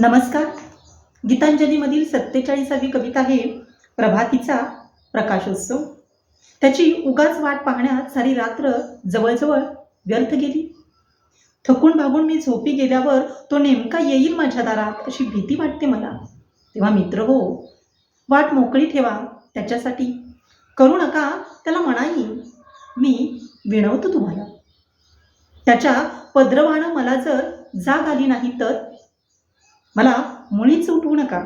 नमस्कार. गीतांजलीमधील सत्तेचाळीसावी कविता आहे प्रभातीचा प्रकाशोत्सव. त्याची उगाच वाट पाहण्यात सारी रात्र जवळजवळ व्यर्थ गेली. थकून भागून मी झोपी गेल्यावर तो नेमका येईल माझ्या दारात अशी भीती वाटते मला. तेव्हा मित्र हो वाट मोकळी ठेवा त्याच्यासाठी. करू नका त्याला म्हणाई मी विणवतो तुम्हाला. त्याच्या पद्रवानं मला जर जाग आली नाही तर मला मुळीच उठवू नका.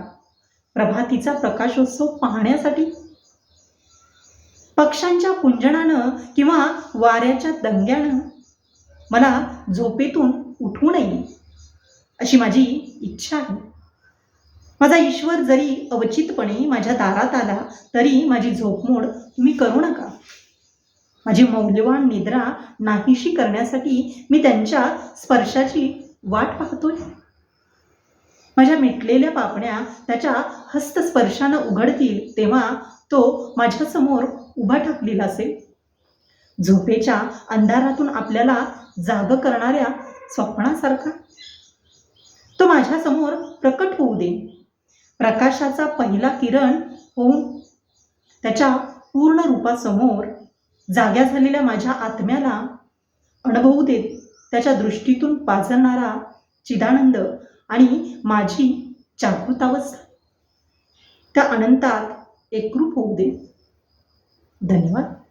प्रभातीचा प्रकाशोत्सव पाहण्यासाठी. पक्ष्यांच्या कुंजणानं किंवा वाऱ्याच्या दंग्यानं मला झोपेतून उठवू नये अशी माझी इच्छा आहे. माझा ईश्वर जरी अवचितपणे माझ्या दारात आला तरी माझी झोपमोड तुम्ही करू नका. माझी मौल्यवान निद्रा नाहीशी करण्यासाठी मी त्यांच्या स्पर्शाची वाट पाहतोय. माझ्या मिटलेल्या पापण्या त्याच्या हस्तस्पर्शानं उघडतील तेव्हा तो माझ्यासमोर उभा ठाकलेला असेल. झोपेच्या अंधारातून आपल्याला जाग करणाऱ्या स्वप्नासारखा. तो माझ्यासमोर प्रकट होऊ दे. प्रकाशाचा पहिला किरण होऊन त्याच्या पूर्ण रूपासमोर जाग्या झालेल्या माझ्या आत्म्याला अनुभवू देत त्याच्या दृष्टीतून पाजणारा चिदानंद आणि माझी जागृतावस्था त्या अनंतात एकरूप होऊ दे. धन्यवाद.